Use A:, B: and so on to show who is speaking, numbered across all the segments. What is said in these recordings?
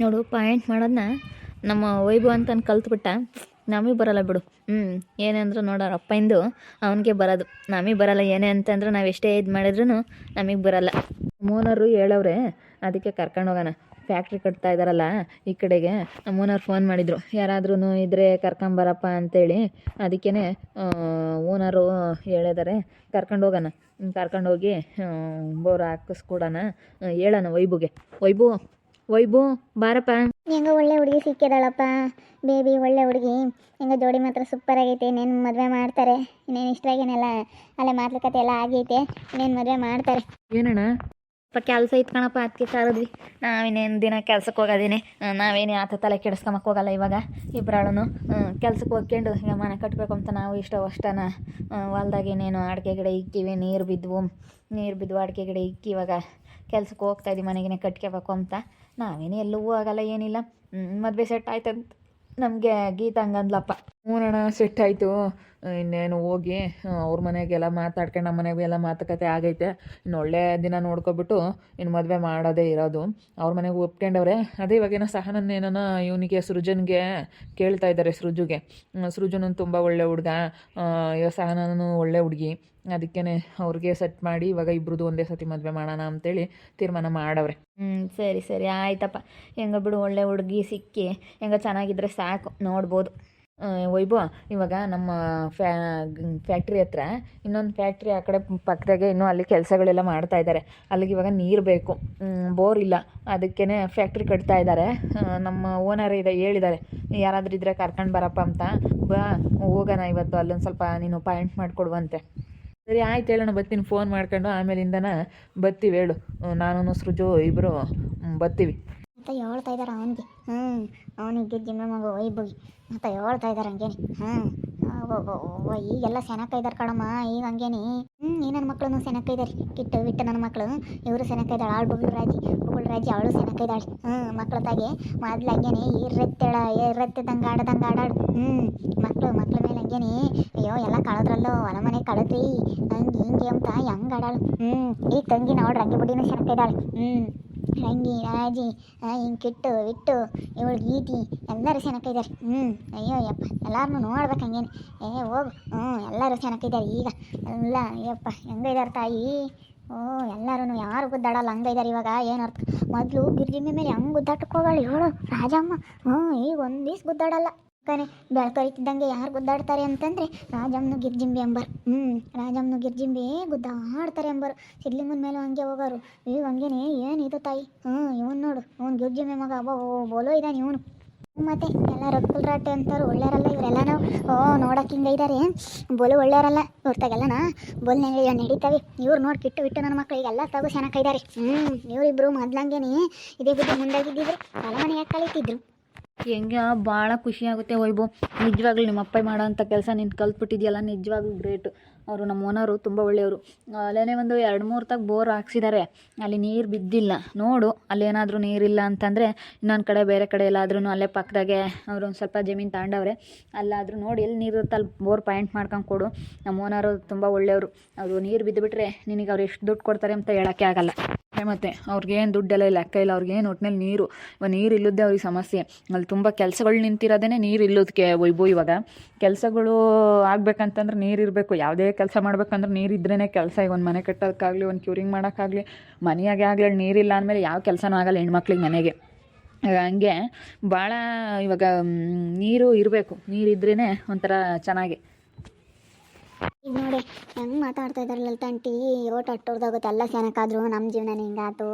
A: ನೋಡು ಪಾಯಿಂಟ್ ಮಾಡೋದನ್ನ ನಮ್ಮ ವೈಭವ್ ಅಂತ ಕಲ್ತ್ಬಿಟ್ಟ, ನಮಗೆ ಬರಲ್ಲ ಬಿಡು. ಹ್ಞೂ ಏನೇ ನೋಡೋರು ಅಪ್ಪಿಂದು ಅವನಿಗೆ ಬರೋದು. ನಮಗೆ ಬರಲ್ಲ ಏನೇ ಅಂತಂದ್ರೆ ನಾವು ಎಷ್ಟೇ ಇದು ಮಾಡಿದ್ರು ನಮಗೆ ಬರಲ್ಲ. ಮೂನರು ಹೇಳವ್ರೆ, ಅದಕ್ಕೆ ಕರ್ಕೊಂಡು ಹೋಗೋಣ. ಫ್ಯಾಕ್ಟ್ರಿ ಕಟ್ತಾ ಇದ್ದಾರಲ್ಲ ಈ ಕಡೆಗೆ ಓನರ್ ಫೋನ್ ಮಾಡಿದರು. ಯಾರಾದ್ರೂ ಇದ್ದರೆ ಕರ್ಕೊಂಬರಪ್ಪ ಅಂತೇಳಿ ಅದಕ್ಕೇ ಓನರು ಹೇಳಿದ್ದಾರೆ ಕರ್ಕೊಂಡು ಹೋಗೋಣ. ಕರ್ಕೊಂಡು ಹೋಗಿ ಬೋರ್ ಹಾಕಿಸ್ಕೊಡೋಣ ಹೇಳೋಣ ವೈಭುಗೆ ವೈಬು ವೈಬು ಬಾರಪ್ಪ.
B: ಹೆಂಗ ಒಳ್ಳೆ ಹುಡುಗಿ ಸಿಕ್ಕಿದಾಳಪ್ಪ. ಬೇಬಿ ಒಳ್ಳೆ ಹುಡುಗಿ. ಹೆಂಗ ಜೋಡಿ ಮಾತ್ರ ಸೂಪರ್ ಆಗೈತೆ. ಇನ್ನೇನು ಮದುವೆ ಮಾಡ್ತಾರೆ. ಇನ್ನೇನು ಇಷ್ಟಾಗೇನೆಲ್ಲ ಅಲ್ಲೇ ಮಾತುಕತೆ ಎಲ್ಲ ಆಗೈತೆ. ಇನ್ನೇನು ಮದುವೆ ಮಾಡ್ತಾರೆ.
A: ಏನಣ್ಣ? ಅಪ್ಪ ಕೆಲಸ ಇತ್ತು ಕಣಪ್ಪ ಅದಕ್ಕೆ ಕರೆದ್ವಿ ನಾವಿನ್ನೇನು ದಿನ ಕೆಲ್ಸಕ್ಕೆ ಹೋಗೋದೇನೆ. ನಾವೇನು ಆತ ತಲೆ ಕೆಡಿಸ್ಕೊಂಬಕ್ಕೆ ಹೋಗಲ್ಲ ಇವಾಗ. ಇಬ್ಬರಾಳು ಕೆಲ್ಸಕ್ಕೆ ಹೋಗ್ಕೊಂಡು ಈಗ ಮನೆ ಕಟ್ಟಬೇಕು ಅಂತ ನಾವು ಇಷ್ಟ ಅಷ್ಟನ. ಹೊಲ್ದಾಗ ಏನೇನು ಅಡಿಕೆ ಗಿಡ ಇಕ್ಕಿವಿ ನೀರು ಬಿದ್ದವು ನೀರು ಬಿದ್ದು ಅಡಿಕೆ ಗಿಡ ಇಕ್ಕಿ ಇವಾಗ ಕೆಲ್ಸಕ್ಕೆ ಹೋಗ್ತಾ ಇದ್ದೀವಿ ಮನೆಗೆ ಕಟ್ಕೋಬೇಕು ಅಂತ. ನಾವೇನು ಎಲ್ಲವೂ ಆಗಲ್ಲ, ಏನಿಲ್ಲ. ಮದುವೆ ಸೆಟ್ ಆಯ್ತಂತ. ನಮಗೆ ಗೀತ ಹಂಗಂದ್ಲಪ್ಪ. ಹ್ಞೂನಣ್ಣ ಸೆಟ್ ಆಯಿತು. ಇನ್ನೇನು ಹೋಗಿ ಅವ್ರ ಮನೆಗೆಲ್ಲ ಮಾತಾಡ್ಕೊಂಡು ನಮ್ಮ ಮನೆಗೆಲ್ಲ ಮಾತುಕತೆ ಆಗೈತೆ. ಇನ್ನು ಒಳ್ಳೆ ದಿನ ನೋಡ್ಕೊಬಿಟ್ಟು ಇನ್ನು ಮದುವೆ ಮಾಡೋದೇ ಇರೋದು. ಅವ್ರ ಮನೆಗೆ ಒಪ್ಕೊಂಡವ್ರೆ. ಅದೇ ಇವಾಗೇನೋ ಸಹನನ್ನೇನೋ ಇವನಿಗೆ, ಸೃಜನ್ಗೆ ಕೇಳ್ತಾ ಇದ್ದಾರೆ ಸೃಜುಗೆ. ಸೃಜನನು ತುಂಬ ಒಳ್ಳೆ ಹುಡುಗ. ಇವಾಗ ಸಹನೂ ಒಳ್ಳೆ ಹುಡುಗಿ. ಅದಕ್ಕೇ ಅವ್ರಿಗೆ ಸೆಟ್ ಮಾಡಿ ಇವಾಗ ಇಬ್ರದ್ದು ಒಂದೇ ಸತಿ ಮದುವೆ ಮಾಡೋಣ ಅಂತೇಳಿ ತೀರ್ಮಾನ ಮಾಡವ್ರೆ. ಹ್ಞೂ ಸರಿ ಸರಿ. ಆಯ್ತಪ್ಪ. ಹೆಂಗ ಬಿಡು, ಒಳ್ಳೆ ಹುಡುಗಿ ಸಿಕ್ಕಿ ಹೆಂಗ ಚೆನ್ನಾಗಿದ್ರೆ ಸಾಕು. ನೋಡ್ಬೋದು. ವೈಭವ, ಇವಾಗ ನಮ್ಮ ಫ್ಯಾ, ಫ್ಯಾಕ್ಟ್ರಿ ಹತ್ರ ಇನ್ನೊಂದು ಫ್ಯಾಕ್ಟ್ರಿ ಆ ಕಡೆ ಪಕ್ಕದಾಗೆ ಇನ್ನೂ ಅಲ್ಲಿ ಕೆಲಸಗಳೆಲ್ಲ ಮಾಡ್ತಾ ಇದ್ದಾರೆ ಅಲ್ಲಿಗೆ ಇವಾಗ ನೀರು ಬೇಕು. ಬೋರ್ ಇಲ್ಲ. ಅದಕ್ಕೇ ಫ್ಯಾಕ್ಟ್ರಿ ಕಟ್ತಾ ಇದ್ದಾರೆ ನಮ್ಮ ಓನರ್ ಇದೆ ಹೇಳಿದ್ದಾರೆ ಯಾರಾದ್ರೂ ಇದ್ದರೆ ಕರ್ಕೊಂಡು ಬರಪ್ಪ ಅಂತ. ಬಾ, ಹೋಗೋಣ ಇವತ್ತು. ಅಲ್ಲೊಂದು ಸ್ವಲ್ಪ ನೀನು ಪಾಯಿಂಟ್ ಮಾಡಿಕೊಡುವಂತೆ. ಸರಿ, ಆಯ್ತು ಹೇಳೋಣ ಬರ್ತೀನಿ ಫೋನ್ ಮಾಡ್ಕೊಂಡು ಆಮೇಲಿಂದನ ಬರ್ತೀವಿ ಹೇಳು. ನಾನು ಸೃಜು ಇಬ್ಬರು ಬತ್ತೀವಿ.
B: ಅಂತ ಹೇಳ್ತಾ ಇದ್ದಾರೆ ಅವನಿಗೆ. ಹ್ಞೂ ಅವನಿಗೆ ಜಿಮ್ಮೆ ಮಗ ವೈಭವಿ ಅಂತ ಹೇಳ್ತಾ ಇದ್ದಾರೆ ಹಂಗೇನೆ. ಹ್ಞೂ ಈಗೆಲ್ಲ ಸೆನಕ ಇದ್ದಾರೆ ಕಣಮ್ಮ, ಈಗ ಹಂಗೇನಿ. ಹ್ಞೂ ಈ ನನ್ನ ಮಕ್ಕಳು ಸೆನಕ ಇದ್ದಾರೆ ಕಿಟ್ಟು ಬಿಟ್ಟು ನನ್ನ ಮಕ್ಕಳು ಇವರು ಸೆನಕ ಇದ್ದಾಳೆ ಆಳು ಬುಗುಳ್ ರಾಜಿ ಬುಗುಳ್ ರಾಜಿ ಅವಳು ಸೆನಕ ಇದ್ದಾಳೆ ಹ್ಞೂ ಮಕ್ಳ ತಾಗೆ, ಮೊದ್ಲು ಹಂಗೇನಿ ಇರತ್ತೆಳ ಇರ್ರೆತ್ತಿದಂಗೆ ಆಡದಂಗೆ ಆಡಾಡು ಹ್ಞೂ ಮಕ್ಕಳು ಮಕ್ಳ ಮೇಲೆ ಹಂಗೇನಿ. ಅಯ್ಯೋ, ಎಲ್ಲ ಕಳದ್ರಲ್ಲೋ ಹೊಲ ಮನೆ ಕಳದ್ರಿ ಹಂಗೆ ಹಿಂಗೆ ಅಂತ ಹೆಂಗೆ ಆಡಾಳು. ಹ್ಞೂ ಈ ತಂಗಿ ನೋಡ್ರಿ ಹಂಗೆ ಬುಡಿನೂ ಸೆನಕ ಇದ್ದಾಳೆ ಹ್ಞೂ ರಂಗಿ ರಾಜಿ ಹಿಂಗೆ ಕಿಟ್ಟು, ವಿಟ್ಟು, ಇವಳು ಗೀತಿ, ಎಲ್ಲರೂ ಚೆನ್ನಾಗಿದ್ದಾರೆ ಹ್ಞೂ ಅಯ್ಯೋ, ಯಪ್ಪ ಎಲ್ಲಾರನ್ನೂ ನೋಡ್ಬೇಕು ಹಂಗೇನು. ಏ, ಹೋಗು. ಹ್ಞೂ ಎಲ್ಲರೂ ಚೆನ್ನಾಗಿದ್ದಾರೆ ಈಗ. ಎಲ್ಲ ಅಯ್ಯಪ್ಪ ಹೆಂಗಿದ್ದಾರೆ ತಾಯಿ? ಓ ಎಲ್ಲರೂ ಯಾರು ಗುದ್ದಾಡಲ್ಲ ಹಂಗಿದ್ದಾರೆ ಇವಾಗ, ಏನು ಅರ್ಥ? ಮೊದಲು ಗಿರ್ಜಿಮ್ಮೆ ಮೇಲೆ ಹೆಂಗೆ ಗುದ್ದಾಟಕ್ಕೆ ಹೋಗಲ್ಲ ಹೇಳು ರಾಜಮ್ಮ. ಹ್ಞೂ ಈಗ ಒಂದು ದಿವ್ಸ ಗುದ್ದಾಡಲ್ಲ. ಕನೆ ಬೆಳ್ಕರಿತಿದ್ದಂಗೆ ಯಾರು ಗುದ್ದಾಡ್ತಾರೆ ಅಂತಂದರೆ ರಾಜಮ್ಮನು ಗಿರ್ಜಿಂಬಿ ಅಂಬರ್. ಹ್ಞೂ ರಾಜಮ್ಮನು ಗಿರ್ಜಿಂಬೆ ಗುದ್ದಾಡ್ತಾರೆ ಅಂಬರು. ಸಿಡ್ಲಿಂಗನ ಮೇಲೆ ಹಂಗೆ ಹೋಗೋರು. ಈಗ ಹಂಗೇನೆ? ಏನಿದು ತಾಯಿ? ಹ್ಞೂ ಇವನು ನೋಡು ಅವ್ನು ಗಿರ್ಜಿಂಬೆ ಮಗ. ಅಬ್ಬೋ ಬೋಲೋ ಇದ್ದಾನೆ ಇವನು. ಮತ್ತೆ ಎಲ್ಲ ರೊಕ್ಕಲ್ರಾಟೆ ಅಂತಾರೆ, ಒಳ್ಳೆಯರಲ್ಲ ನಾವು ಓ ನೋಡಕ್ಕೆ ಹಿಂಗೆ ಇದ್ದಾರೆ ಬೋಲು ಒಳ್ಳೆಯವರಲ್ಲ ಇವ್ರತಾಗೆಲ್ಲನ ಬೋಲ್ ನಡೀತಾವೆ. ಇವ್ರು ನೋಡಿ ಕಿಟ್ಟು ಬಿಟ್ಟು ನನ್ನ ಮಕ್ಕಳು ಈಗ ಎಲ್ಲ ತಗೋ ಚೆನ್ನಾಗಿದ್ದಾರೆ ಹ್ಞೂ ಇವರಿಬ್ಬರು ಮೊದ್ಲಂಗೇನೆ ಇದೇ ಬಿಟ್ಟು ಮುಂದಾಗಿದ್ದಿದ್ರು ತಲೆಮನೆ ಯಾಕೆ ಕಳೀತಿದ್ರು.
A: ಹೆಂಗೆ ಭಾಳ ಖುಷಿ ಆಗುತ್ತೆ ವೈಭವ್. ನಿಜವಾಗ್ಲೂ ನಿಮ್ಮ ಅಪ್ಪ ಮಾಡೋ ಅಂಥ ಕೆಲಸ ನೀನು ಕಲ್ತ್ಬಿಟ್ಟಿದ್ಯಲ್ಲ, ನಿಜವಾಗ್ಲೂ ಗ್ರೇಟು ಅವರು ನಮ್ಮ ಓನರು ತುಂಬ ಒಳ್ಳೆಯವರು. ಅಲ್ಲೇ ಒಂದು ಎರಡು ಮೂರು ತಾಗ ಬೋರ್ ಹಾಕ್ಸಿದ್ದಾರೆ ಅಲ್ಲಿ ನೀರು ಬಿದ್ದಿಲ್ಲ. ನೋಡು, ಅಲ್ಲೇನಾದರೂ ನೀರಿಲ್ಲ ಅಂತಂದರೆ ಇನ್ನೊಂದು ಕಡೆ ಬೇರೆ ಕಡೆ ಎಲ್ಲಾದ್ರೂ ಅಲ್ಲೇ ಪಕ್ಕದಾಗೆ ಅವರು ಒಂದು ಸ್ವಲ್ಪ ಜಮೀನು ತಗೊಂಡವ್ರೆ ಅಲ್ಲಾದರೂ ನೋಡಿ ಎಲ್ಲಿ ನೀರು ಇರುತ್ತೆ ಅಲ್ಲಿ ಬೋರ್ ಪಾಯಿಂಟ್ ಮಾಡ್ಕೊಂಡು ಕೊಡು. ನಮ್ಮ ಓನರು ತುಂಬ ಒಳ್ಳೆಯವರು. ಅವರು ನೀರು ಬಿದ್ದುಬಿಟ್ರೆ ನಿನಗೆ ಅವ್ರು ಎಷ್ಟು ದುಡ್ಡು ಕೊಡ್ತಾರೆ ಅಂತ ಹೇಳೋಕ್ಕೆ ಆಗಲ್ಲ. ಮತ್ತು ಅವ್ರಿಗೇನು ದುಡ್ಡೆಲ್ಲ ಲೆಕ್ಕ ಇಲ್ಲ, ಅವ್ರಿಗೇನು ಒಟ್ಟಿನಲ್ಲಿ ನೀರು. ಇವಾಗ ನೀರು ಇಲ್ಲದೆ ಅವ್ರಿಗೆ ಸಮಸ್ಯೆ. ಅಲ್ಲಿ ತುಂಬ ಕೆಲಸಗಳು ನಿಂತಿರೋದೇ ನೀರು ಇಲ್ಲದಕ್ಕೆ ಒಯ್ಬು ಇವಾಗ. ಕೆಲಸಗಳು ಆಗಬೇಕಂತಂದ್ರೆ ನೀರು ಇರಬೇಕು. ಯಾವುದೇ ಕೆಲಸ ಮಾಡ್ಬೇಕಂದ್ರೆ ನೀರು ಇದ್ರೇ ಕೆಲಸ. ಈಗ ಒಂದು ಮನೆ ಕಟ್ಟೋದಕ್ಕಾಗಲಿ ಒಂದು ಕ್ಯೂರಿಂಗ್ ಮಾಡೋಕ್ಕಾಗಲಿ, ಮನೆಯಾಗೆ ಆಗಲಿ ನೀರಿಲ್ಲ ಅಂದಮೇಲೆ ಯಾವ ಕೆಲಸನೂ ಆಗಲ್ಲ ಹೆಣ್ಮಕ್ಳಿಗೆ ಮನೆಗೆ. ಹಂಗೆ ಭಾಳ ಇವಾಗ ನೀರು ಇರಬೇಕು. ನೀರಿದ್ರೇ ಒಂಥರ ಚೆನ್ನಾಗಿ.
B: ಈಗ ನೋಡಿ ಹೆಂಗೆ ಮಾತಾಡ್ತಾ ಇದ್ದಾರೆ ಲಲಿತಾಂಟಿ ಓಟ್ ಅಟ್ಟೋರ್ದಾಗುತ್ತೆ ಎಲ್ಲ ಚೆನ್ನಾಗಾದ್ರು ನಮ್ಮ ಜೀವನ ಹಿಂಗಾತು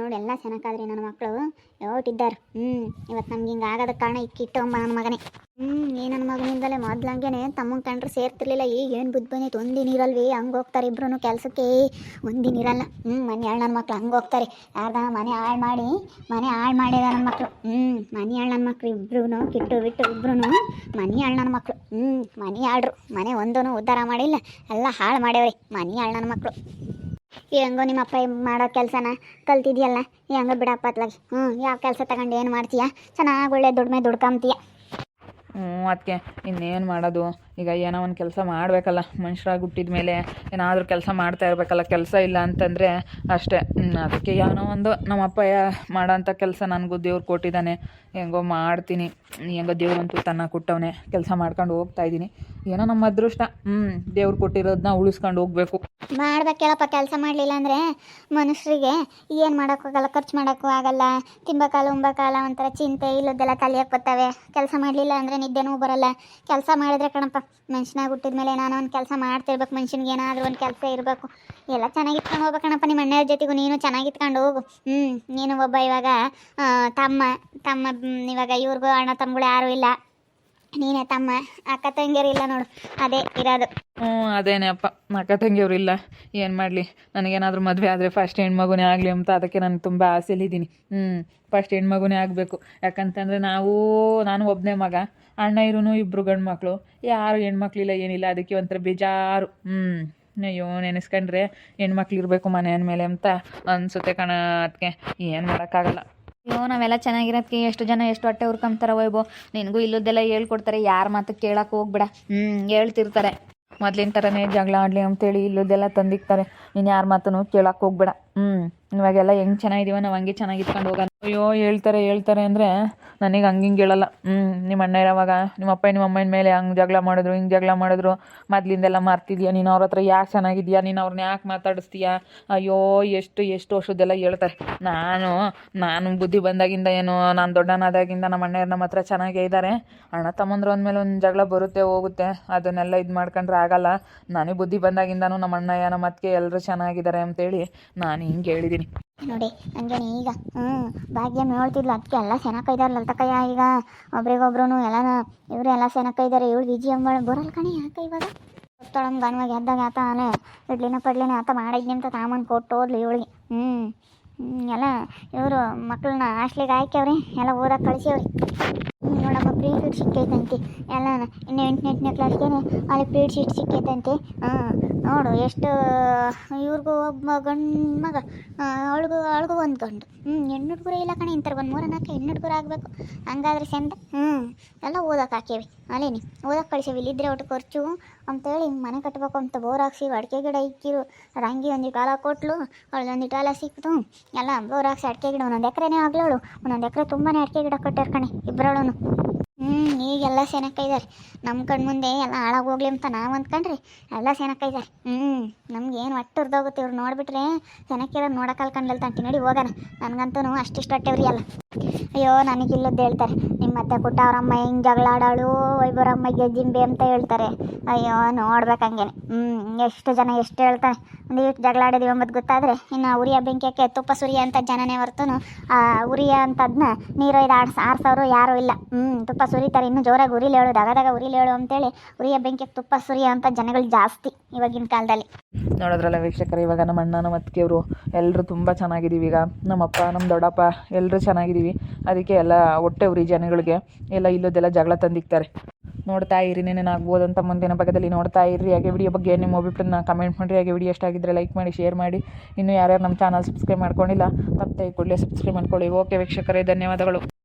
B: ನೋಡಿ, ಎಲ್ಲ ಚೆನ್ನಾಗಾದ್ರಿ ನನ್ನ ಮಕ್ಕಳು ಯಾವಟ್ಟಿದ್ದಾರೆ ಹ್ಞೂ ಇವತ್ತು ನಮ್ಗೆ ಹಿಂಗೆ ಆಗೋದಕ್ಕೆ ಕಾರಣ ಕಿಟ್ಟೊಂಬ ನನ್ನ ಮಗನೇ. ಹ್ಞೂ ಈ ನನ್ನ ಮಗನಿಂದಲೇ ಮೊದ್ಲಂಗೆ ತಮ್ಮನ ಕಂಡ್ರೆ ಸೇರ್ತಿರ್ಲಿಲ್ಲ. ಈಗ ಏನು ಬುದ್ಧಿ ಬಂದೈತೆ? ಒಂದಿನ ಇರಲ್ವಿ, ಹಂಗೆ ಹೋಗ್ತಾರೆ ಇಬ್ರು ಕೆಲಸಕ್ಕೆ. ಒಂದಿನ ಇರಲ್ಲ. ಹ್ಞೂ ಮನೆ ಹಾಳು ನನ್ನ ಮಕ್ಳು ಹಂಗೆ ಹೋಗ್ತಾರೆ. ಯಾರ್ದ ಮನೆ ಹಾಳು ಮಾಡಿ, ಮನೆ ಹಾಳು ಮಾಡಿದ ನನ್ನ ಮಕ್ಕಳು ಹ್ಞೂ ಮನೆ ಹಾಳು ನನ್ನ ಮಕ್ಳು ಇಬ್ರು ಕಿಟ್ಟು ಬಿಟ್ಟು ಇಬ್ರು ಮನೆ ಹಾಳು ನನ್ನ ಮಕ್ಕಳು ಹ್ಞೂ ಮನೆ ಹಾಳ್ರು ಮನೆ ಒಂದೂ ಉದ್ಧಾರ ಮಾಡಿಲ್ಲ, ಎಲ್ಲ ಹಾಳು ಮಾಡ್ಯವ್ರಿ ಮನೆ ಹಾಳು ನನ್ನ ಮಕ್ಕಳು ಹೆಂಗೋ ನಿಮ್ಮ ಅಪ್ಪ ಮಾಡೋ ಕೆಲಸನ ಕಲ್ತಿದ್ಯಲ್ಲ? ಹೆಂಗೋ ಬಿಡಪ್ಪ ಅತ್ಲಾಗಿ. ಹ್ಞೂ, ಯಾವ ಕೆಲಸ ತಗೊಂಡು ಏನು ಮಾಡ್ತೀಯ? ಚೆನ್ನಾಗಿ ಒಳ್ಳೆ ದುಡ್ಮೆ ದುಡ್ಕೊಂತೀಯ.
A: ಹ್ಞೂ ಅದಕ್ಕೆ ಇನ್ನೇನು ಮಾಡೋದು? ಈಗ ಏನೋ ಒಂದು ಕೆಲಸ ಮಾಡಬೇಕಲ್ಲ, ಮನುಷ್ಯರಾಗಿ ಹುಟ್ಟಿದ ಮೇಲೆ ಏನಾದರೂ ಕೆಲಸ ಮಾಡ್ತಾ ಇರಬೇಕಲ್ಲ, ಕೆಲಸ ಇಲ್ಲ ಅಂತಂದರೆ ಅಷ್ಟೇ. ಅದಕ್ಕೆ ಏನೋ ಒಂದು ನಮ್ಮ ಅಪ್ಪ ಮಾಡೋಂಥ ಕೆಲಸ ನನಗೂ ದೇವ್ರು ಕೊಟ್ಟಿದ್ದಾನೆ. ಹೆಂಗೋ ಮಾಡ್ತೀನಿ. ಹೆಂಗೋ ದೇವ್ರಂತೂ ತನ್ನ ಕೊಟ್ಟವನೇ. ಕೆಲಸ ಮಾಡ್ಕೊಂಡು ಹೋಗ್ತಾ ಇದ್ದೀನಿ. ಏನೋ ನಮ್ಮ ಅದೃಷ್ಟ. ಹ್ಞೂ ದೇವ್ರು ಕೊಟ್ಟಿರೋದನ್ನ ಉಳಿಸ್ಕೊಂಡು ಹೋಗ್ಬೇಕು.
B: ಮಾಡ್ಬೇಕು ಹೇಳಪ್ಪ ಕೆಲಸ ಮಾಡಲಿಲ್ಲ ಅಂದರೆ ಮನುಷ್ಯರಿಗೆ ಏನು ಮಾಡೋಕ್ಕಾಗಲ್ಲ ಖರ್ಚು ಮಾಡೋಕ್ಕೂ ಆಗಲ್ಲ. ತಿಂಬಕಾಲ, ಉಂಬಕಾಲ ಒಂಥರ ಚಿಂತೆ ಇಲ್ಲದೆಲ್ಲ ತಲೆಯಾಗಿ ಬರ್ತವೆ. ಕೆಲಸ ಮಾಡಲಿಲ್ಲ ಅಂದರೆ ನಿದ್ದೆನೂ ಬರಲ್ಲ. ಕೆಲಸ ಮಾಡಿದ್ರೆ ಕಣಪ್ಪ ಮನುಷ್ಯನಾಗ ಹುಟ್ಟಿದ್ಮೇಲೆ ನಾನು ಒಂದು ಕೆಲಸ ಮಾಡ್ತಿರ್ಬೇಕು ಮನುಷ್ಯನಿಗೆ ಏನಾದರೂ ಒಂದು ಕೆಲಸ ಇರಬೇಕು. ಎಲ್ಲ ಚೆನ್ನಾಗಿ ಇಟ್ಕೊಂಡು ಹೋಗ್ಬೇಕಣಪ್ಪ ನಿಮ್ಮ ಅಣ್ಣವ್ರ ಜೊತೆಗೂ, ನೀನು ಚೆನ್ನಾಗಿ ಇಟ್ಕೊಂಡು ಹೋಗು. ಹ್ಞೂ ನೀನು ಒಬ್ಬ ಇವಾಗ ತಮ್ಮ ತಮ್ಮ ಇವಾಗ ಇವ್ರಿಗೂ ಅಣ್ಣ ತಮ್ಮಗಳು ಯಾರೂ ಇಲ್ಲ. ನೀನೇ ತಮ್ಮ, ಅಕ್ಕ ತಂಗಿಯರು ಇಲ್ಲ ನೋಡು. ಅದೇ ಇರೋದು.
A: ಹ್ಞೂ, ಅದೇನೇ ಅಪ್ಪ. ಅಕ್ಕ ತಂಗಿಯವ್ರು ಇಲ್ಲ. ಏನು ಮಾಡಲಿ? ನನಗೇನಾದರೂ ಮದುವೆ ಆದರೆ ಫಸ್ಟ್ ಹೆಣ್ಮಗುನೇ ಆಗಲಿ ಅಂತ ಅದಕ್ಕೆ ನಾನು ತುಂಬ ಆಸೆಲಿದ್ದೀನಿ ಹ್ಞೂ ಫಸ್ಟ್ ಹೆಣ್ಮಗುನೇ ಆಗಬೇಕು. ಯಾಕಂತಂದರೆ ನಾವು, ನಾನು ಒಬ್ಬನೇ ಮಗ. ಅಣ್ಣ ಇರೂ ಇಬ್ಬರು ಗಂಡು ಮಕ್ಕಳು ಯಾರು ಹೆಣ್ಮಕ್ಳಿಲ್ಲ ಏನಿಲ್ಲ. ಅದಕ್ಕೆ ಒಂಥರ ಬೇಜಾರು. ಹ್ಞೂ ಅಯ್ಯೋ, ನೆನೆಸ್ಕೊಂಡ್ರೆ ಹೆಣ್ಮಕ್ಳು ಇರಬೇಕು ಮನೆ ಅಂದಮೇಲೆ ಅಂತ ಅನ್ಸುತ್ತೆ ಕಣ ಅದಕ್ಕೆ ಏನು ಮಾಡೋಕ್ಕಾಗಲ್ಲ.
C: ಅಯ್ಯೋ, ನಾವೆಲ್ಲ ಚೆನ್ನಾಗಿರೋದಕ್ಕೆ ಎಷ್ಟು ಜನ ಎಷ್ಟು ಹೊಟ್ಟೆ ಹುರ್ಕೊಂತಾರೆ ಒಯ್ಬೋ ನಿನಗೂ ಇಲ್ಲದೆಲ್ಲ ಹೇಳ್ಕೊಡ್ತಾರೆ. ಯಾರ ಮಾತು ಕೇಳಕ್ಕೆ ಹೋಗ್ಬೇಡ. ಹ್ಞೂ ಹೇಳ್ತಿರ್ತಾರೆ.
A: ಮೊದ್ಲಿನ ಥರನೇ ಜಗಳ ಆಡಲಿ ಅಂತೇಳಿ ಇಲ್ಲದೆಲ್ಲ ತಂದಿಕ್ತಾರೆ. ನೀನು ಯಾರ ಮಾತನ್ನು ಕೇಳಕ್ಕೆ ಹೋಗ್ಬೇಡ. ಹ್ಞೂ ಇವಾಗೆಲ್ಲ ಹೆಂಗೆ ಚೆನ್ನಾಗಿದ್ದೀವೋ ನಾವು ಹಂಗೆ ಚೆನ್ನಾಗಿ ಇಟ್ಕೊಂಡು ಹೋಗೋಣ ಅಯ್ಯೋ, ಹೇಳ್ತಾರೆ ಹೇಳ್ತಾರೆ ಅಂದರೆ ನನಗೆ ಹಂಗೆ ಹಿಂಗೆ ಹೇಳಲ್ಲ. ಹ್ಞೂ ನಿಮ್ಮ ಅಣ್ಣ ಇರೋವಾಗ ನಿಮ್ಮ ಅಪ್ಪ ನಿಮ್ಮ ಅಮ್ಮನ ಮೇಲೆ ಹಂಗೆ ಜಗಳ ಮಾಡಿದ್ರು, ಹಿಂಗೆ ಜಗಳ ಮಾಡಿದ್ರು, ಮೊದಲಿಂದೆಲ್ಲ ಮಾರ್ತಿದ್ಯಾ? ನೀನು ಅವ್ರ ಹತ್ರ ಯಾಕೆ ಚೆನ್ನಾಗಿದ್ಯಾ? ನೀನು ಅವ್ರನ್ನ ಯಾಕೆ ಮಾತಾಡಿಸ್ತೀಯಾ? ಅಯ್ಯೋ, ಎಷ್ಟು ಎಷ್ಟು ವರ್ಷದ್ದೆಲ್ಲ ಹೇಳ್ತಾರೆ. ನಾನು ನಾನು ಬುದ್ಧಿ ಬಂದಾಗಿಂದ ಏನು, ನಾನು ದೊಡ್ಡನಾದಾಗಿಂದ ನಮ್ಮ ಅಣ್ಣ ನಮ್ಮ ಹತ್ರ ಚೆನ್ನಾಗೇ ಇದ್ದಾರೆ ಅಣ್ಣ ತಮ್ಮಂದ್ರು ಅಂದಮೇಲೆ ಒಂದು ಜಗಳ ಬರುತ್ತೆ, ಹೋಗುತ್ತೆ. ಅದನ್ನೆಲ್ಲ ಇದು ಮಾಡ್ಕೊಂಡ್ರೆ ಆಗಲ್ಲ. ನಾನೇ ಬುದ್ಧಿ ಬಂದಾಗಿಂದನೂ ನಮ್ಮ ಅಣ್ಣಯ್ಯ ನಮ್ಮ ಅತ್ತಿಗೆ ಎಲ್ಲರೂ ಚೆನ್ನಾಗಿದ್ದಾರೆ ಅಂತೇಳಿ ನಾನು ಹಿಂಗೆ ಹೇಳಿದ್ದೀನಿ
B: ನೋಡಿ ಹಂಗೇನೆ ಈಗ ಹ್ಞೂ ಭಾಗ್ಯ ಹೇಳ್ತಿದ್ಲು ಅದಕ್ಕೆ ಎಲ್ಲ ಸೆನಕ ಇದ್ದಾರೆ ತಕ್ಕಯ್ಯ ಈಗ. ಒಬ್ರಿಗೊಬ್ರು ಎಲ್ಲನ, ಇವರು ಎಲ್ಲ ಸೆನಕ ಇದ್ದಾರೆ ಇವಳು ವಿಜಿ ಅಂಬಳ ಬರಲ್ಲ ಕಣಿ ಯಾಕೆ ಇವಾಗ? ತೊಳಮ್ ಗನ್ವಾಗಿ ಎದ್ದಾಗ ಆತ ಅಲ್ಲೇ ಇಡ್ಲಿನ ಪಡ್ಲಿನ ಆತ ಮಾಡಿದ್ನಿ ಅಂತ ತಾಮನ್ ಕೊಟ್ಟು ಹೋದ್ಲು ಇವಳಿಗೆ. ಹ್ಞೂ ಎಲ್ಲ ಇವರು ಮಕ್ಕಳನ್ನ ಹಾಸ್ಟ್ಲಿಗೆ ಹಾಕ್ಯವ್ರಿ, ಎಲ್ಲ ಓದಕ್ಕೆ ಕಳಿಸ್ಯವ್ರಿ ನೋಡಮ್ಮ ಪ್ರೀ ಶೀಟ್ ಸಿಕ್ಕೈತಂತೆ. ಎಲ್ಲ ಇನ್ನು ಎಂಟನೇ ಎಂಟನೇ ಕ್ಲಾಸ್ಗೇನೆ ಅಲ್ಲಿ ಪ್ರೀ ಶೀಟ್ ಸಿಕ್ಕೈತಂತೆ. ಹಾಂ, ನೋಡು ಎಷ್ಟು, ಇವ್ರಿಗೂ ಒಬ್ಬ ಗಂಡು ಮಗ ಅವಳಿಗೂ ಅವಳಿಗೂ ಒಂದು ಗಂಡು. ಹ್ಞೂ ಹೆಣ್ಣು ಹುಡುಗರೇ ಇಲ್ಲ ಕಣೆ ಇಂಥವ್ರು ಒಂದು ಮೂರ ನಾಲ್ಕು ಹೆಣ್ಣು ಹುಡುಗರು ಆಗಬೇಕು. ಹಂಗಾದ್ರೆ ಚಂದ. ಹ್ಞೂ ಎಲ್ಲ ಓದಕ್ಕೆ ಹಾಕೇವಿ ಅಲ್ಲೇನಿ ಓದಕ್ಕೆ ಕಳಿಸೇವಿ. ಇಲ್ಲಿದ್ರೆ ಒಟ್ಟು ಖರ್ಚು. ಅಂತೇಳಿ ಮನೆ ಕಟ್ಟಬೇಕು ಅಂತ ಬೋರ್ ಹಾಕ್ಸಿ, ಅಡಿಕೆ ಗಿಡ ಇಕ್ಕಿರು. ರಂಗಿ ಒಂದಿಟ್ಟು ಕಾಲ ಕೊಟ್ಲು. ಅವಳೊಂದಿಟ್ಟು ಕಾಲ ಸಿಕ್ತು. ಎಲ್ಲ ಬೋರ್ ಹಾಕ್ಸಿ ಅಡಿಕೆ ಗಿಡ, ಒಂದೊಂದು ಎಕರೆನೇ ಆಗ್ಲವಳು ಒಂದೊಂದು ಎಕರೆ ತುಂಬಾ ಅಡಿಕೆ ಗಿಡ ಕೊಟ್ಟಾರ ಕಣೆ ಹ್ಞೂ ಈಗೆಲ್ಲ ಸೇನಕ್ಕ ಇದ್ದಾರೆ ನಮ್ಮ ಕಣ್ ಮುಂದೆ ಎಲ್ಲ ಹಾಳಾಗೋಗ್ಲಿ ಅಂತ ನಾವು ಅಂದ್ಕೊಂಡ್ರಿ. ಎಲ್ಲ ಸೇನಕ್ಕ ಇದ್ದಾರೆ ಹ್ಞೂ ನಮ್ಗೆ ಏನು ಒಟ್ಟು ಉರ್ದೋಗುತ್ತೆ ಇವ್ರು ನೋಡಿಬಿಟ್ರೆ ಸೆನಕ್ಕಿರೋ ನೋಡೋಕಲ್ ಕಣ್ಲಲ್ಲಿ ತಂಟಿ ನೋಡಿ ಹೋಗೋಣ. ನನಗಂತೂ ಅಷ್ಟಿಷ್ಟು ಹೊಟ್ಟೆವ್ರಿ ಅಲ್ಲ ಅಯ್ಯೋ ನನಗಿಲ್ಲದ್ದು ಹೇಳ್ತಾರೆ. ನಿಮ್ಮ ಮತ್ತೆ ಕುಟ್ಟ ಹೆಂಗ್ ಹೆಂಗೆ ಜಗಳ ಆಡೋಳು ವೈಭವರಮ್ಮ ಗೆಜ್ಜಿಂಬೆ ಅಂತ ಹೇಳ್ತಾರೆ. ಅಯ್ಯೋ, ನೋಡ್ಬೇಕು ಹಂಗೇನೆ. ಹ್ಞೂ ಎಷ್ಟು ಜನ ಎಷ್ಟು ಹೇಳ್ತಾರೆ. ಒಂದಿಷ್ಟು ಜಗಳ ಆಡಿದೀವಿ ಅಂಬದು ಗೊತ್ತಾದರೆ, ಇನ್ನು ಉರಿಯ ಬೆಂಕಿಯಕ್ಕೆ ತುಪ್ಪ ಸುರಿಯ ಅಂತ ಜನನೇ ಹೊರ್ತನು, ಆ ಉರಿಯ ಅಂತದನ್ನ ನೀರೊಯ್ದು ಆಡ್ಸ ಆರ್ಸೋರು ಯಾರೂ ಇಲ್ಲ. ಹ್ಞೂ ತುಪ್ಪ ಸುರಿತಾರೆ. ಇನ್ನೂ ಜೋರಾಗಿ ಉರಿಲಿ ಹೇಳು ದಗದಾಗ ಉರಿಲಿ ಹೇಳು ಅಂತೇಳಿ, ಉರಿಯ ಬೆಂಕಿಯಕ್ಕೆ ತುಪ್ಪ ಸುರಿಯ ಅಂತ ಜನಗಳು ಜಾಸ್ತಿ ಇವಾಗಿನ ಕಾಲದಲ್ಲಿ.
A: ನೋಡೋದ್ರಲ್ಲ ವೀಕ್ಷಕರು, ಇವಾಗ ನಮ್ಮ ಅಣ್ಣ ನಮ್ಮ ಎಲ್ಲರೂ ತುಂಬ ಚೆನ್ನಾಗಿದ್ದೀವಿ ಈಗ ನಮ್ಮಪ್ಪ, ನಮ್ಮ ದೊಡ್ಡಪ್ಪ ಎಲ್ಲರೂ ಚೆನ್ನಾಗಿದ್ದೀವಿ. ಅದಕ್ಕೆ ಎಲ್ಲ ಹೊಟ್ಟೆ ಉರಿ ಜನಗಳಿಗೆ ಎಲ್ಲ ಇಲ್ಲದೆಲ್ಲ ಜಗಳ ತಂದಿಕ್ತಾರೆ. ನೋಡ್ತಾ ಇರಿ ಆಗ್ಬೋದು ಅಂತ ಮುಂದಿನ ಭಾಗದಲ್ಲಿ ನೋಡ್ತಾ ಇರಿ. ಹಾಗೆ ವಿಡಿಯೋ ಬಗ್ಗೆ ನಿಮ್ಮ ಅಭಿಪ್ರಾಯನ ಕಮೆಂಟ್ ಮಾಡಿರಿ. ಹಾಗೆ ವಿಡಿಯೋ ಇಷ್ಟ ಆಗಿದ್ದರೆ ಲೈಕ್ ಮಾಡಿ ಶೇರ್ ಮಾಡಿ. ಇನ್ನೂ ಯಾರ್ಯಾರು ನಮ್ಮ ಚಾನಲ್ ಸಬ್ಸ್ಕ್ರೈಬ್ ಮಾಡ್ಕೊಂಡಿಲ್ಲ ಮತ್ತೆ ಕೂಡಲೇ ಸಬ್ಸ್ಕ್ರೈಬ್ ಮಾಡ್ಕೊಳ್ಳಿ. ಓಕೆ ವೀಕ್ಷಕರೇ, ಧನ್ಯವಾದಗಳು.